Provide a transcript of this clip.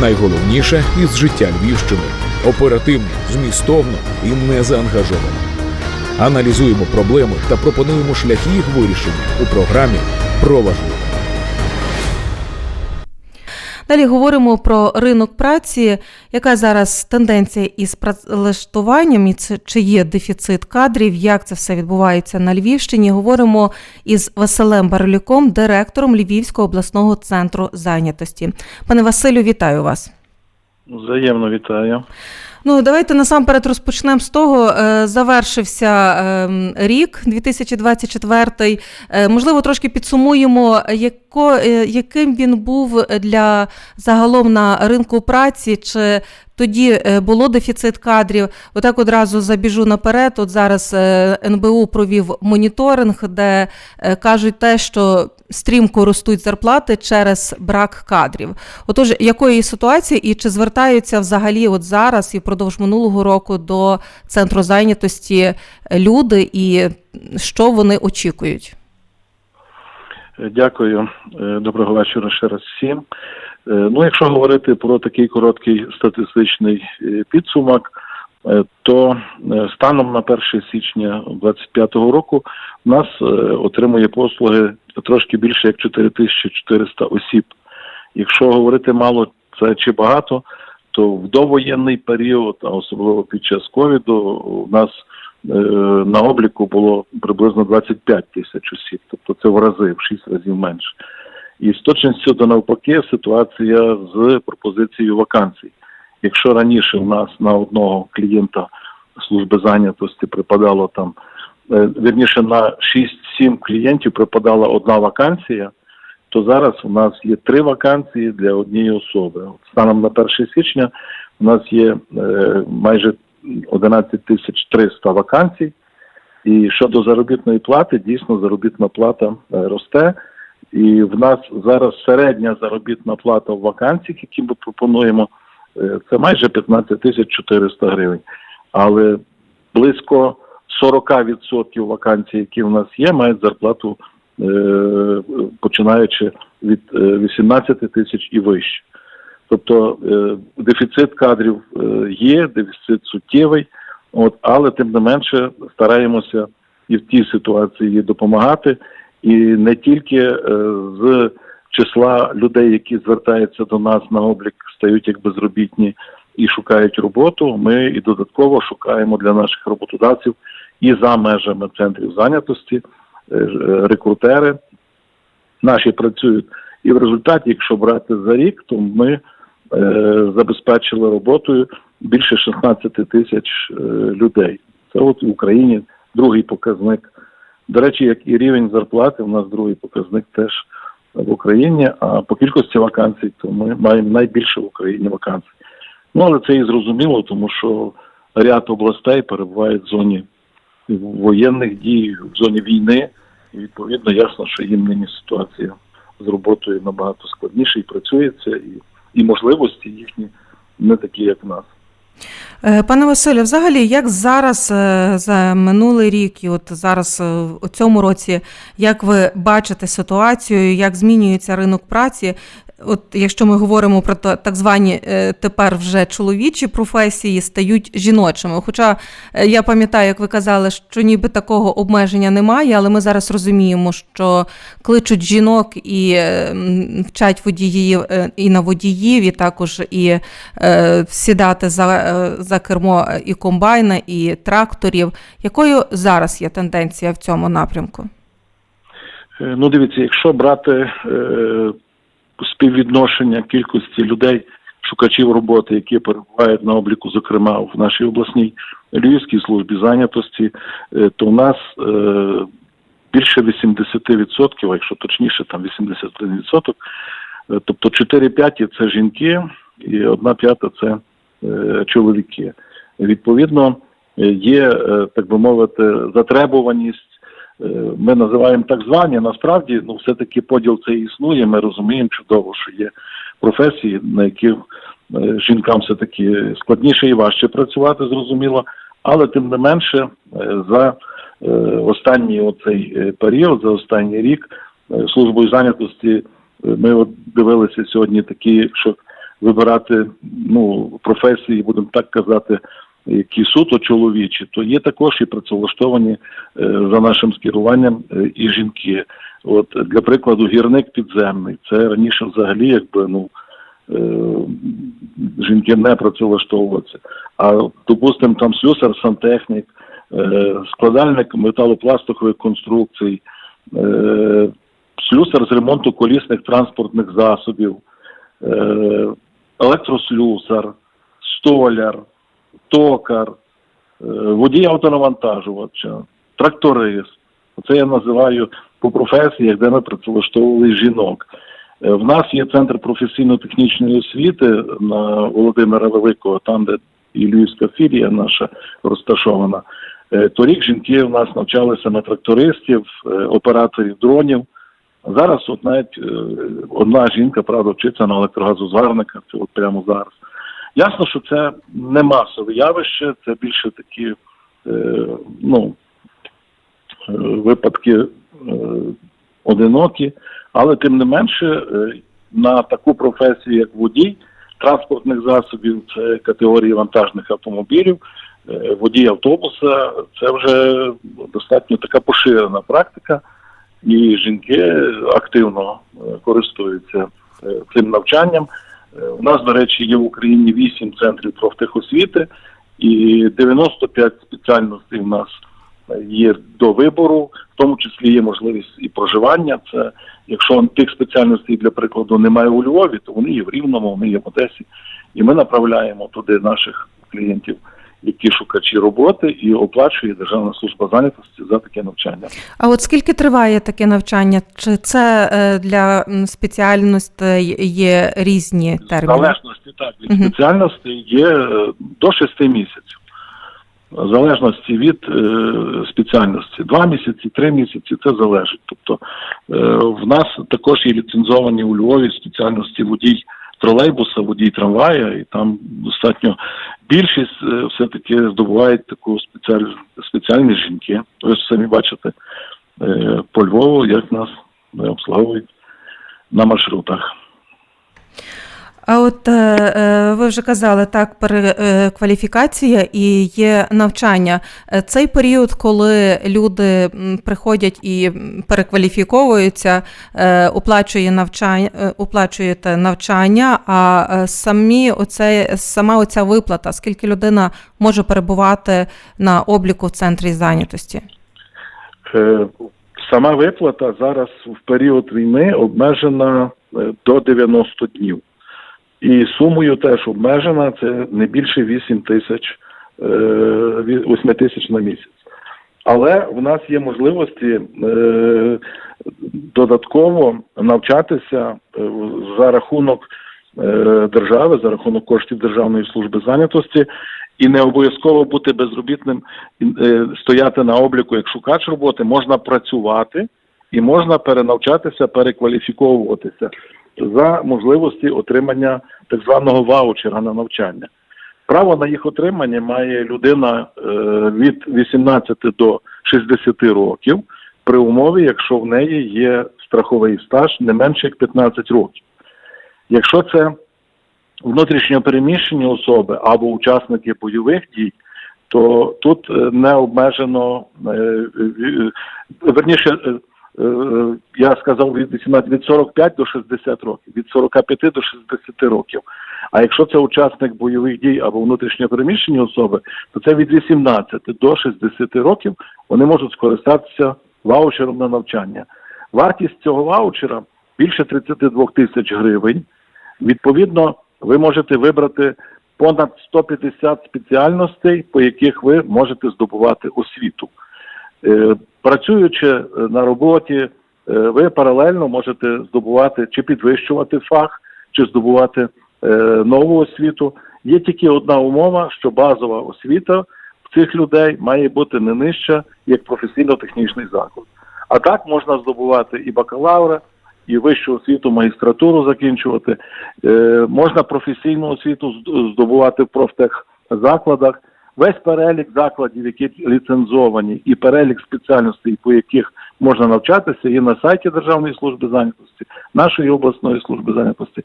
Найголовніше із життя Львівщини оперативно, змістовно і незаангажовано. Аналізуємо проблеми та пропонуємо шляхи їх вирішення у програмі про важливе. Далі говоримо про ринок праці, яка зараз тенденція із працевлаштуванням, і це- чи є дефіцит кадрів, як це все відбувається на Львівщині. Говоримо із Василем Барлюком, директором Львівського обласного центру зайнятості. Пане Василю, вітаю вас. Взаємно вітаю. Ну, давайте насамперед розпочнемо з того. е, Завершився ем, рік 2024. Е, Можливо, трошки підсумуємо, яко, е, яким він був для загалом на ринку праці. Чи тоді е, було дефіцит кадрів? Отак одразу забіжу наперед. От зараз е, НБУ провів моніторинг, де е, кажуть те, що стрімко ростуть зарплати через брак кадрів. Отож, якої ситуації і чи звертаються взагалі от зараз і впродовж минулого року до центру зайнятості люди, і що вони очікують? Дякую. Доброго вечора ще раз всім. Е, Ну, якщо говорити про такий короткий статистичний е, підсумок, е, то станом на 1 січня 2025 року в нас отримує послуги трошки більше як 4400 осіб. Якщо говорити мало це чи багато, то в довоєнний період, а особливо під час ковіду, у нас на обліку було приблизно 25 тисяч осіб, тобто це в рази, в 6 разів менше. І з точністю до навпаки ситуація з пропозицією вакансій. Якщо раніше у нас на одного клієнта служби зайнятості припадало там, е, вірніше на 6-7 клієнтів припадала одна вакансія, то зараз у нас є три вакансії для однієї особи. Станом на 1 січня у нас є е, майже 11 тисяч 300 вакансій. І щодо заробітної плати, дійсно заробітна плата е, росте. І в нас зараз середня заробітна плата в вакансіях, які ми пропонуємо, е, це майже 15 тисяч 400 гривень. Але близько 40% вакансій, які в нас є, мають зарплату е, починаючи від е, 18 тисяч і вище. Тобто е, дефіцит кадрів е, є, дефіцит суттєвий, от, але тим не менше стараємося і в тій ситуації допомагати. І не тільки е, з числа людей, які звертаються до нас на облік, стають як безробітні і шукають роботу. Ми і додатково шукаємо для наших роботодавців і за межами центрів зайнятості е, рекрутери наші працюють. І в результаті, якщо брати за рік, то ми е, забезпечили роботою більше 16 тисяч е, людей. Це от в Україні другий показник. До речі, як і рівень зарплати, у нас другий показник теж в Україні. А по кількості вакансій, то ми маємо найбільше в Україні вакансій. Ну але це і зрозуміло, тому що ряд областей перебувають в зоні воєнних дій, в зоні війни, і відповідно ясно, що їм нині ситуація з роботою набагато складніше і працюється, і, і можливості їхні не такі, як в нас. Е, Пане Василю, взагалі, як зараз е, за минулий рік, і от зараз е, у цьому році, як ви бачите ситуацію, як змінюється ринок праці? От якщо ми говоримо про так звані е, тепер вже чоловічі професії стають жіночими. Хоча е, я пам'ятаю, як ви казали, що ніби такого обмеження немає, але ми зараз розуміємо, що кличуть жінок і е, вчать водіїв і на водіїв, і також і сідати за, за кермо і комбайна, і тракторів. Якою зараз є тенденція в цьому напрямку? Ну, дивіться, якщо брати співвідношення кількості людей, шукачів роботи, які перебувають на обліку, зокрема в нашій обласній Львівській службі зайнятості, е, то в нас е, більше 80%, а якщо точніше, там 81%, е, тобто 4 п'яті це жінки, і 1 п'ята це чоловіки. Відповідно, є, так би мовити, затребуваність ми називаємо так звані. Насправді, ну все-таки поділ це існує. Ми розуміємо чудово, що є професії, на яких е, жінкам все таки складніше і важче працювати, зрозуміло. Але тим не менше, е, за е, останній оцей е, період, за останній рік, е, службою зайнятості е, ми от дивилися сьогодні такі, що вибирати ну, професії, будемо так казати, які суто чоловічі, то є також і працевлаштовані е, за нашим скеруванням е, і жінки. От для прикладу, гірник підземний. Це раніше взагалі, якби ну е, жінки не працевлаштовувалися. А допустимо, там слюсар, сантехнік, складальник металопластикових конструкцій, слюсар з ремонту колісних транспортних засобів, електрослюсар, столяр, токар, е, водій автонавантажувача, тракторист. Це я називаю по професіях, де ми працевлаштовували жінок. Е, В нас є центр професійно-технічної освіти на Володимира Великого, там, де і Львівська філія наша розташована. Е, Торік жінки в нас навчалися на трактористів, операторів дронів. Зараз от навіть одна жінка, правда, вчиться на електрогазозварника, це от прямо зараз. Ясно, що це не масове явище, це більше такі е, ну, е, випадки е, одинокі, але тим не менше е, на таку професію, як водій транспортних засобів, це категорії вантажних автомобілів, е, водій автобуса, це вже достатньо така поширена практика, і жінки активно е, користуються е, цим навчанням. Е, У нас, до речі, є в Україні 8 центрів профтехосвіти, і 95 спеціальностей в нас е, є до вибору, в тому числі є можливість і проживання. Це якщо тих спеціальностей, для прикладу, немає у Львові, то вони є в Рівному, вони є в Одесі, і ми направляємо туди наших клієнтів, які шукачі роботи, і оплачує Державна служба зайнятості за таке навчання. А от скільки триває таке навчання? Чи це е, для спеціальностей є різні терміни? залежності так від Мгм. спеціальності є е, до 6 місяців. В залежності від е, спеціальності. Два місяці, три місяці це залежить. Тобто е, в нас також є ліцензовані у Львові спеціальності водій тролейбуса, водій трамвая, і там достатньо більшість е, все-таки здобувають таку спеціаль... спеціальні жінки. Ви самі бачите е, по Львову, як нас е, обслуговують на маршрутах. А от е, е, ви вже казали так, перекваліфікація і є навчання. Е, Цей період, коли люди приходять і перекваліфіковуються, е, оплачує навчання, е, оплачуєте навчання, а е, самі оце, сама оця виплата, скільки людина може перебувати на обліку в центрі зайнятості? Е, Сама виплата зараз в період війни обмежена е, до 90 днів. І сумою теж обмежена це не більше 8 тисяч е, 8 тисяч на місяць. Але в нас є можливості е, додатково навчатися е, за рахунок е, держави, за рахунок коштів Державної служби зайнятості, і не обов'язково бути безробітним, е, стояти на обліку як шукач роботи, можна працювати і можна перенавчатися, перекваліфіковуватися за можливості отримання так званого ваучера на навчання. Право на їх отримання має людина е, від 18 до 60 років при умові, якщо в неї є страховий стаж не менше як 15 років. Якщо це внутрішньо переміщені особи або учасники бойових дій, то тут е, не обмежено е, верніше, я сказав від 18, від 45 до 60 років, від 45 до 60 років. А якщо це учасник бойових дій або внутрішньо переміщені особи, то це від 18 до 60 років вони можуть скористатися ваучером на навчання. Вартість цього ваучера більше 32 тисяч гривень. Відповідно, ви можете вибрати понад 150 спеціальностей, по яких ви можете здобувати освіту. Е, Працюючи е, на роботі, е, ви паралельно можете здобувати чи підвищувати фах, чи здобувати нову освіту. Є тільки одна умова, що базова освіта в цих людей має бути не нижча, як професійно-технічний заклад. А так можна здобувати і бакалавра, і вищу освіту, магістратуру закінчувати. Можна професійну освіту здобувати в профтехзакладах. Весь перелік закладів, які ліцензовані, і перелік спеціальностей, по яких можна навчатися, є на сайті Державної служби зайнятості, нашої обласної служби зайнятості.